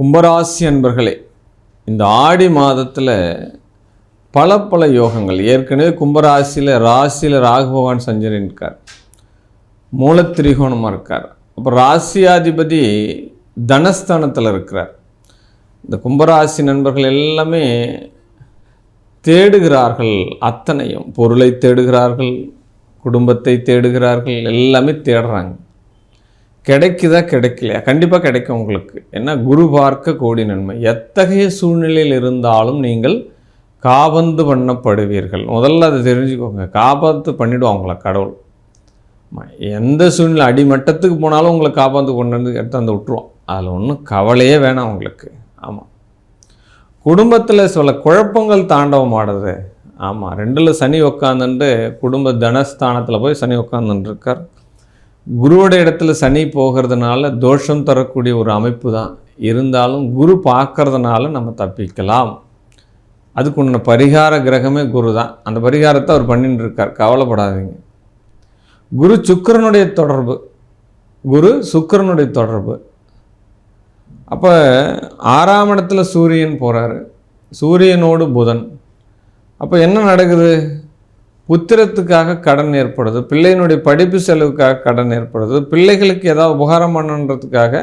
கும்பராசி அன்பர்களே இந்த ஆடி மாதத்தில் பல பல யோகங்கள். ஏற்கனவே கும்பராசியில் ராசியில் ராகு பகவான் சஞ்சரின்கார் மூலத்திரிகோணமாக இருக்கார். அப்போ ராசியாதிபதி தனஸ்தானத்தில் இருக்கிறார். இந்த கும்பராசி நண்பர்கள் எல்லாமே தேடுகிறார்கள். அத்தனையும் பொருளை தேடுகிறார்கள் குடும்பத்தை தேடுகிறார்கள் எல்லாமே தேடுறாங்க. கிடைக்குதா கிடைக்கலையா? கண்டிப்பாக கிடைக்கும் உங்களுக்கு. ஏன்னா குரு பார்க்க கோடி நன்மை. எத்தகைய சூழ்நிலையில் இருந்தாலும் நீங்கள் காபந்து பண்ணப்படுவீர்கள். முதல்ல அதை தெரிஞ்சுக்கோங்க. காபந்து பண்ணிவிடுவோம் உங்களை கடவுள். எந்த சூழ்நிலை அடிமட்டத்துக்கு போனாலும் உங்களை காப்பாந்து கொண்டு வந்து எடுத்து வந்து விட்டுருவோம் அதில் ஒன்றும் கவலையே வேணாம் உங்களுக்கு. ஆமாம் குடும்பத்தில் சில குழப்பங்கள் தாண்டவம் ஆடுறது ஆமாம் ரெண்டில் சனி உக்காந்துட்டு குடும்ப தனஸ்தானத்தில் போய் சனி உட்காந்துட்டு இருக்கார் குருவோட இடத்துல சனி போகிறதுனால தோஷம் தரக்கூடிய ஒரு அமைப்பு தான். இருந்தாலும் குரு பார்க்கறதுனால நம்ம தப்பிக்கலாம். அதுக்கு உண்டான பரிகார கிரகமே குரு தான். அந்த பரிகாரத்தை அவர் பண்ணிட்டு இருக்கார். கவலைப்படாதீங்க. குரு சுக்கிரனுடைய தொடர்பு. குரு சுக்கிரனுடைய தொடர்பு. அப்போ ஆறாம் இடத்துல சூரியன் போகிறாரு சூரியனோடு புதன். அப்போ என்ன நடக்குது? உத்திரத்துக்காக கடன் ஏற்படுது பிள்ளையினுடைய படிப்பு செலவுக்காக கடன் ஏற்படுது பிள்ளைகளுக்கு ஏதாவது உபகாரம் பண்ணன்றதுக்காக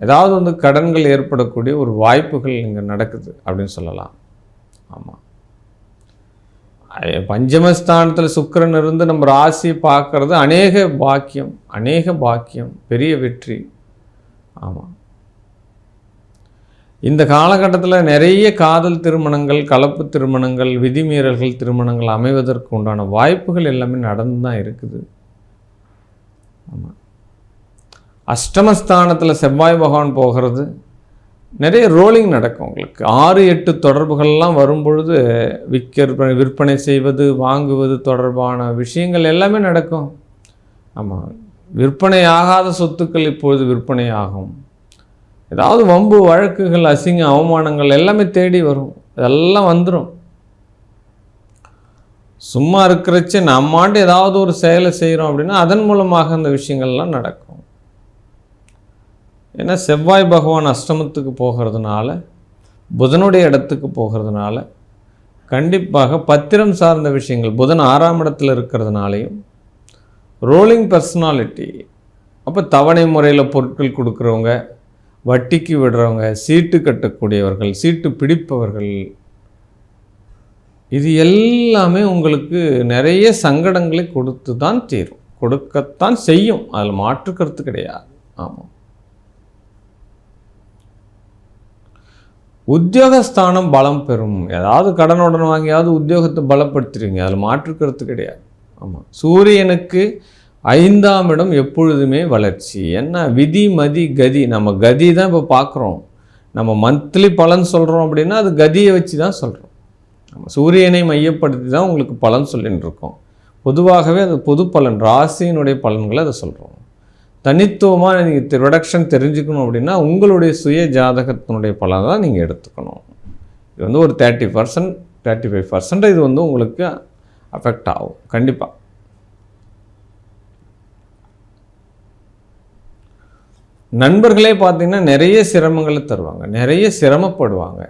ஏதாவது வந்து கடன்கள் ஏற்படக்கூடிய ஒரு வாய்ப்புகள் இங்கே நடக்குது அப்படின்னு சொல்லலாம். ஆமாம் பஞ்சமஸ்தானத்தில் சுக்கரன் இருந்து நம்ம ராசி பார்க்குறது அநேக பாக்கியம் அநேக பாக்கியம் பெரிய வெற்றி. ஆமாம் இந்த காலகட்டத்தில் நிறைய காதல் திருமணங்கள் கலப்பு திருமணங்கள் விதிமீறல்கள் திருமணங்கள் அமைவதற்கு உண்டான வாய்ப்புகள் எல்லாமே நடந்து தான் இருக்குது. ஆமாம் அஷ்டமஸ்தானத்தில் செவ்வாய் பகவான் போகிறது. நிறைய ரோலிங் நடக்கும் உங்களுக்கு. ஆறு எட்டு தொடர்புகள்லாம் வரும்பொழுது விற்க விற்பனை செய்வது வாங்குவது தொடர்பான விஷயங்கள் எல்லாமே நடக்கும். ஆமாம் விற்பனை ஆகாத சொத்துக்கள் இப்பொழுது விற்பனை ஆகும். ஏதாவது வம்பு வழக்குகள் அசிங்க அவமானங்கள் எல்லாமே தேடி வரும். இதெல்லாம் வந்துடும் சும்மா இருக்கிறச்சு நம்மாண்டு ஏதாவது ஒரு செயலை செய்கிறோம் அப்படின்னா அதன் மூலமாக அந்த விஷயங்கள்லாம் நடக்கும். ஏன்னா செவ்வாய் பகவான் அஷ்டமத்துக்கு போகிறதுனால புதனுடைய இடத்துக்கு போகிறதுனால கண்டிப்பாக பத்திரம் சார்ந்த விஷயங்கள் புதன் ஆறாம் இடத்துல இருக்கிறதுனாலையும் ரோலிங் பர்சனாலிட்டி அப்போ தவணை முறையில் பொருட்கள் கொடுக்குறவங்க வட்டிக்கு விடுறவங்க சீட்டு கட்டக்கூடியவர்கள் சீட்டு பிடிப்பவர்கள் இது எல்லாமே உங்களுக்கு நிறைய சங்கடங்களை கொடுத்து தான் தீரும். கொடுக்கத்தான் செய்யும். அதில் மாற்றுக்கிறது கிடையாது. ஆமாம் உத்தியோகஸ்தானம் பலம் பெறும். ஏதாவது கடனுடன் வாங்கியாவது உத்தியோகத்தை பலப்படுத்துறீங்க. அதில் மாற்றுக்கிறது கிடையாது. ஆமாம் சூரியனுக்கு ஐந்தாம் இடம் எப்பொழுதுமே வளர்ச்சி. என்ன? விதி மதி கதி. நம்ம கதி தான் இப்போ பார்க்குறோம் நம்ம மந்த்லி பலன் சொல்கிறோம் அப்படின்னா அது கதியை வச்சு தான் சொல்கிறோம் நம்ம சூரியனை மையப்படுத்தி தான் உங்களுக்கு பலன் சொல்லின்னு இருக்கோம். பொதுவாகவே அது பொது பலன். ராசியினுடைய பலன்களை அதை சொல்கிறோம் தனித்துவமாக நீங்கள் ரிடக்ஷன் தெரிஞ்சுக்கணும் அப்படின்னா உங்களுடைய சுய ஜாதகத்தினுடைய பலன் தான் நீங்கள் எடுத்துக்கணும். இது வந்து ஒரு thirty percent thirty five percent இது வந்து உங்களுக்கு அஃபெக்ட் ஆகும். கண்டிப்பாக நண்பர்களே பார்த்தீங்கன்னா நிறைய சிரமங்களை தருவாங்க. நிறைய சிரமப்படுவாங்க.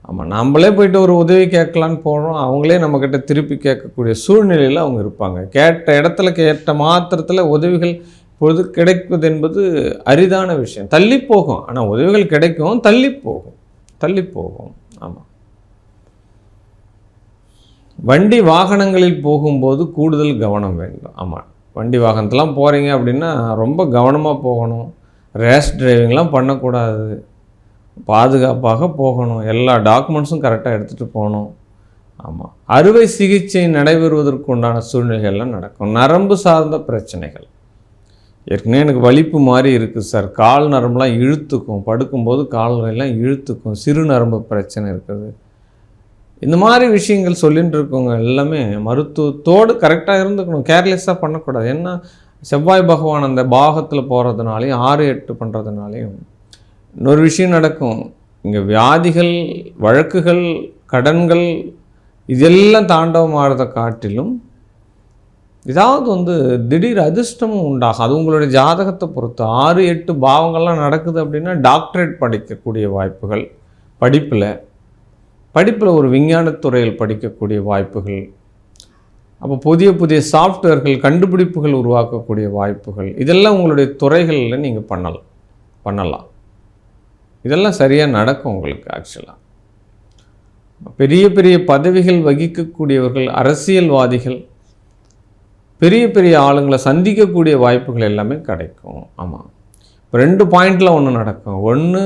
ஆமாம் நம்மளே போயிட்டு ஒரு உதவி கேட்கலான்னு போகிறோம் அவங்களே நம்மக்கிட்ட திருப்பி கேட்கக்கூடிய சூழ்நிலையில் அவங்க இருப்பாங்க. கேட்ட இடத்துல கேட்ட மாத்திரத்தில் உதவிகள் இப்பொழுது கிடைப்பது என்பது அரிதான விஷயம். தள்ளி போகும். ஆனால் உதவிகள் கிடைக்கும் தள்ளி போகும். தள்ளி போகும். ஆமாம் வண்டி வாகனங்களில் போகும்போது கூடுதல் கவனம் வேண்டும். ஆமாம் வண்டி வாகனத்தெலாம் போகிறீங்க அப்படின்னா ரொம்ப கவனமாக போகணும். ரேஷ் டிரைவிங்லாம் பண்ணக்கூடாது. பாதுகாப்பாக போகணும். எல்லா டாக்குமெண்ட்ஸும் கரெக்டாக எடுத்துகிட்டு போகணும். ஆமாம் அறுவை சிகிச்சை நடைபெறுவதற்கு உண்டான சூழ்நிலைகள்லாம் நடக்கும். நரம்பு சார்ந்த பிரச்சனைகள். ஏற்கனவே எனக்கு வலிப்பு மாதிரி இருக்குது சார் கால் நரம்புலாம் இழுத்துக்கும். படுக்கும்போது கால்கள்லாம் இழுத்துக்கும். சிறு நரம்பு பிரச்சனை இருக்குது. இந்த மாதிரி விஷயங்கள் சொல்லிகிட்டு இருக்கவங்க எல்லாமே மருத்துவத்தோடு கரெக்டாக இருந்துக்கணும். கேர்லெஸ்ஸாக பண்ணக்கூடாது. ஏன்னா செவ்வாய் பகவான் அந்த பாகத்தில் போகிறதுனாலையும் ஆறு எட்டு பண்ணுறதுனாலையும் இன்னொரு விஷயம் நடக்கும். இங்கே வியாதிகள் வழக்குகள் கடன்கள் இதெல்லாம் தாண்டவமாகிறத காட்டிலும் ஏதாவது வந்து திடீர் அதிர்ஷ்டமும் உண்டாகும். அது உங்களுடைய ஜாதகத்தை பொறுத்து. ஆறு எட்டு பாவங்கள்லாம் நடக்குது அப்படின்னா டாக்டரேட் படிக்கக்கூடிய வாய்ப்புகள் படிப்பில். படிப்பில் ஒரு விஞ்ஞானத்துறையில் படிக்கக்கூடிய வாய்ப்புகள் அப்போ புதிய புதிய சாஃப்ட்வேர்கள் கண்டுபிடிப்புகள் உருவாக்கக்கூடிய வாய்ப்புகள் இதெல்லாம் உங்களுடைய துறைகளில் நீங்கள் பண்ணலாம் பண்ணலாம். இதெல்லாம் சரியாக நடக்கும் உங்களுக்கு ஆக்சுவலாக பெரிய பெரிய பதவிகள் வகிக்கக்கூடியவர்கள் அரசியல்வாதிகள் பெரிய பெரிய ஆளுங்களை சந்திக்கக்கூடிய வாய்ப்புகள் எல்லாமே கிடைக்கும். ஆமாம் இப்போ ரெண்டு பாயிண்டில் ஒன்று நடக்கும். ஒன்று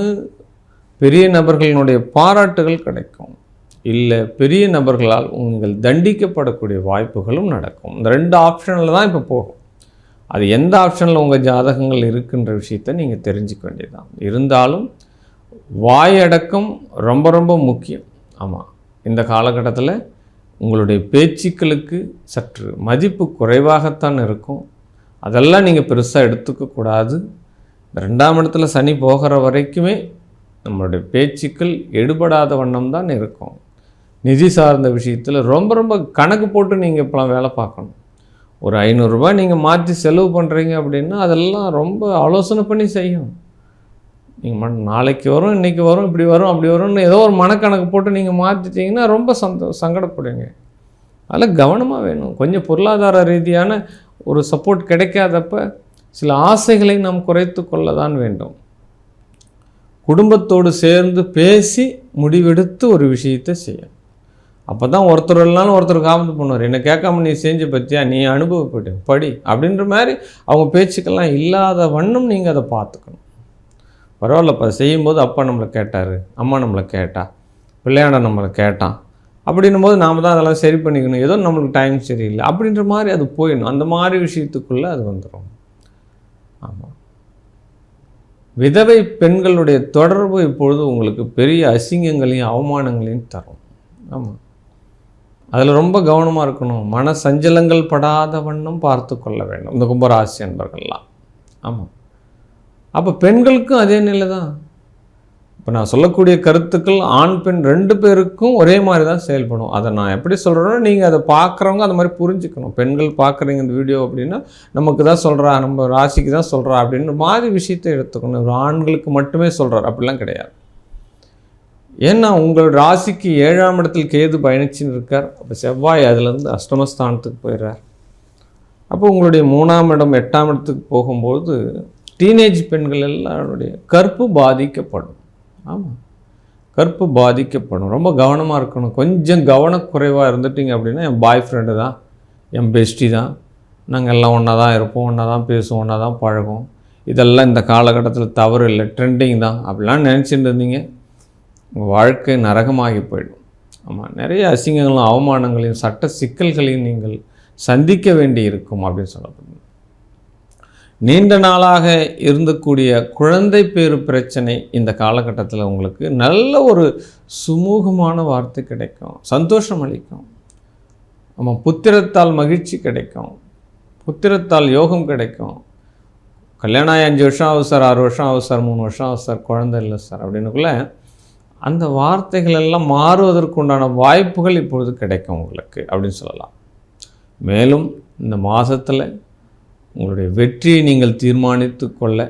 பெரிய நபர்களினுடைய பாராட்டுகள் கிடைக்கும். இல்லை பெரிய நபர்களால் உங்கள் தண்டிக்கப்படக்கூடிய வாய்ப்புகளும் நடக்கும். இந்த ரெண்டு ஆப்ஷனில் தான் இப்போ போகும். அது எந்த ஆப்ஷனில் உங்கள் ஜாதகங்கள் இருக்குன்ற விஷயத்தை நீங்கள் தெரிஞ்சுக்க வேண்டியதுதான். இருந்தாலும் வாயடக்கம் ரொம்ப ரொம்ப முக்கியம். ஆமாம் இந்த காலகட்டத்தில் உங்களுடைய பேச்சுக்களுக்கு சற்று மதிப்பு குறைவாகத்தான் இருக்கும். அதெல்லாம் நீங்கள் பெருசாக எடுத்துக்கக்கூடாது ரெண்டாம் இடத்துல சனி போகிற வரைக்குமே நம்மளுடைய பேச்சுக்கள் எடுபடாத வண்ணம் தான் இருக்கும். நிதி சார்ந்த விஷயத்தில் ரொம்ப ரொம்ப கணக்கு போட்டு நீங்கள் இப்போலாம் வேலை பார்க்கணும். ஒரு ஐநூறுரூபா நீங்கள் மாற்றி செலவு பண்ணுறீங்க அப்படின்னா அதெல்லாம் ரொம்ப ஆலோசனை பண்ணி செய்யணும். நீங்கள் நாளைக்கு வரும் இன்றைக்கி வரும் இப்படி வரும் அப்படி வரும்னு ஏதோ ஒரு மனக்கணக்கு போட்டு நீங்கள் மாற்றிட்டீங்கன்னா ரொம்ப சந்தோ சங்கடப்படுங்க அதில் கவனமாக வேணும். கொஞ்சம் பொருளாதார ரீதியான ஒரு சப்போர்ட் கிடைக்காதப்ப சில ஆசைகளை நாம் குறைத்து கொள்ள தான் வேண்டும். குடும்பத்தோடு சேர்ந்து பேசி முடிவெடுத்து ஒரு விஷயத்தை செய்யும் அப்போ தான் ஒருத்தர் இல்லைனாலும் ஒருத்தர் காமெண்ட் பண்ணுவார். என்னை கேட்காம நீ செஞ்சு பற்றியா நீ அனுபவப்பட்டு படி. அப்படின்ற மாதிரி அவங்க பேச்சுக்கெல்லாம் இல்லாத வண்ணம் நீங்கள் அதை பார்த்துக்கணும். பரவாயில்லப்பா செய்யும்போது அப்பா நம்மளை கேட்டார் அம்மா நம்மளை கேட்டா பிள்ளையாண்ட நம்மளை கேட்டான். அப்படின்னும் போது நாம் தான் அதெல்லாம் சரி பண்ணிக்கணும். ஏதோ நம்மளுக்கு டைம் சரியில்லை. அப்படின்ற மாதிரி அது போயிடணும். அந்த மாதிரி விஷயத்துக்குள்ளே அது வந்துடும் ஆமாம் விதவை பெண்களுடைய தொடர்பு இப்பொழுது உங்களுக்கு பெரிய அசிங்கங்களையும் அவமானங்களையும் தரும். ஆமாம் அதில் ரொம்ப கவனமாக இருக்கணும். மன சஞ்சலங்கள் படாத வண்ணம் பார்த்து கொள்ள வேண்டும். இந்த கும்பராசி என்பர்கள்லாம் ஆமாம் அப்போ பெண்களுக்கும் அதே நிலை தான் இப்போ நான் சொல்லக்கூடிய கருத்துக்கள் ஆண் பெண் ரெண்டு பேருக்கும் ஒரே மாதிரி தான் செயல்படும். அதை நான் எப்படி சொல்கிறேன்னா நீங்கள் அதை பார்க்குறவங்க அந்த மாதிரி புரிஞ்சுக்கணும். பெண்கள் பார்க்குறீங்க இந்த வீடியோ அப்படின்னா நமக்கு தான் சொல்கிறா நம்ம ராசிக்கு தான் சொல்கிறா அப்படின்னு மாதிரி விஷயத்தை எடுத்துக்கணும். ஒரு ஆண்களுக்கு மட்டுமே சொல்கிறார் அப்படிலாம் கிடையாது. ஏன்னா உங்கள் ராசிக்கு ஏழாம் இடத்தில் கேது பயணிச்சுன்னு இருக்கார். அப்போ செவ்வாய் அதுலேருந்து அஷ்டமஸ்தானத்துக்கு போயிடுறார். அப்போ உங்களுடைய மூணாம் இடம் எட்டாம் இடத்துக்கு போகும்போது டீனேஜ் பெண்கள் எல்லாருடைய கற்பு பாதிக்கப்படும். ஆமாம் கற்பு பாதிக்கப்படும். ரொம்ப கவனமாக இருக்கணும். கொஞ்சம் கவனக்குறைவாக இருந்துட்டிங்க அப்படின்னா என் பாய் ஃப்ரெண்டு தான் என் பெஸ்டி தான். நாங்கள் எல்லாம் ஒன்றா தான் இருப்போம் ஒன்றா தான் பேசுவோம் ஒன்றா தான் பழகும் இதெல்லாம் இந்த காலகட்டத்தில் தவறு இல்லை. ட்ரெண்டிங் தான். அப்படிலாம் நினச்சிட்டு இருந்தீங்க. உங்கள் வாழ்க்கை நரகமாகி போயிடும். ஆமாம் நிறைய அசிங்கங்களும் அவமானங்களையும் சட்ட சிக்கல்களையும் நீங்கள் சந்திக்க வேண்டி இருக்கும் அப்படின்னு சொல்லப்படுது நீண்ட நாளாக இருந்தக்கூடிய குழந்தை பேரு பிரச்சனை இந்த காலகட்டத்தில் உங்களுக்கு நல்ல ஒரு சுமூகமான வார்த்தை கிடைக்கும். சந்தோஷம் அளிக்கும். ஆமாம் புத்திரத்தால் மகிழ்ச்சி கிடைக்கும். புத்திரத்தால் யோகம் கிடைக்கும். கல்யாணம் ஆகி அஞ்சு வருஷம் ஆகும் சார் ஆறு வருஷம் ஆகும் சார் மூணு வருஷம் ஆகும் சார் குழந்தை இல்லை சார் அப்படின்னுக்குள்ளே அந்த வார்த்தைகள் எல்லாம் மாறுவதற்குண்டான வாய்ப்புகள் இப்பொழுது கிடைக்கும் உங்களுக்கு அப்படின்னு சொல்லலாம். மேலும் இந்த மாதத்தில் உங்களுடைய வெற்றியை நீங்கள் தீர்மானித்து கொள்ள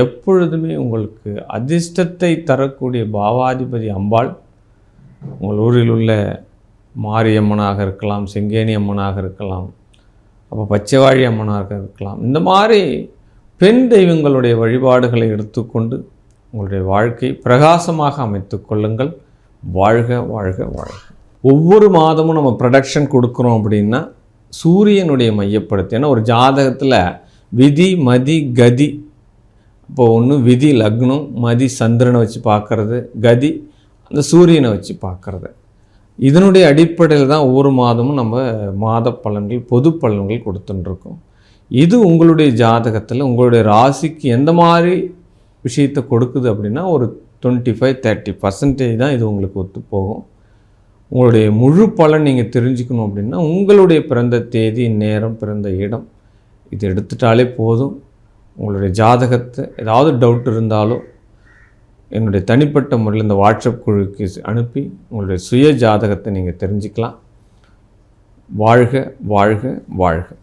எப்பொழுதுமே உங்களுக்கு அதிர்ஷ்டத்தை தரக்கூடிய பாவாதிபதி அம்பாள் உங்கள் ஊரில் உள்ள மாரியம்மனாக இருக்கலாம் செங்கேணி அம்மனாக இருக்கலாம் அப்போ பச்சைவாழி அம்மனாக இருக்கலாம் இந்த மாதிரி பெண் தெய்வங்களுடைய வழிபாடுகளை எடுத்துக்கொண்டு உங்களுடைய வாழ்க்கை பிரகாசமாக அமைத்து கொள்ளுங்கள். வாழ்க வாழ்க வாழ்க. ஒவ்வொரு மாதமும் நம்ம ப்ரொடக்ஷன் கொடுக்குறோம் அப்படின்னா சூரியனுடைய மையப்படுத்து ஏன்னா ஒரு ஜாதகத்தில் விதி மதி கதி. இப்போ ஒன்று விதி லக்னம் மதி சந்திரனை வச்சு பார்க்குறது கதி அந்த சூரியனை வச்சு பார்க்குறது. இதனுடைய அடிப்படையில் தான் ஒவ்வொரு மாதமும் நம்ம மாத பலன்கள் பொது பலன்கள் கொடுத்துட்டுருக்கோம் இது உங்களுடைய ஜாதகத்தில் உங்களுடைய ராசிக்கு எந்த மாதிரி விஷயத்தை கொடுக்குது அப்படின்னா ஒரு டுவெண்ட்டி ஃபைவ் தேர்ட்டி பர்சன்டேஜ் தான் இது உங்களுக்கு ஒத்து போகும். உங்களுடைய முழு பலன் நீங்கள் தெரிஞ்சுக்கணும் அப்படின்னா உங்களுடைய பிறந்த தேதி நேரம் பிறந்த இடம் இது எடுத்துட்டாலே போதும். உங்களுடைய ஜாதகத்தை ஏதாவது டவுட் இருந்தாலோ என்னுடைய தனிப்பட்ட முறையில் இந்த வாட்ஸ்அப் குழுக்கு அனுப்பி உங்களுடைய சுய ஜாதகத்தை நீங்கள் தெரிஞ்சுக்கலாம். வாழ்க வாழ்க வாழ்க.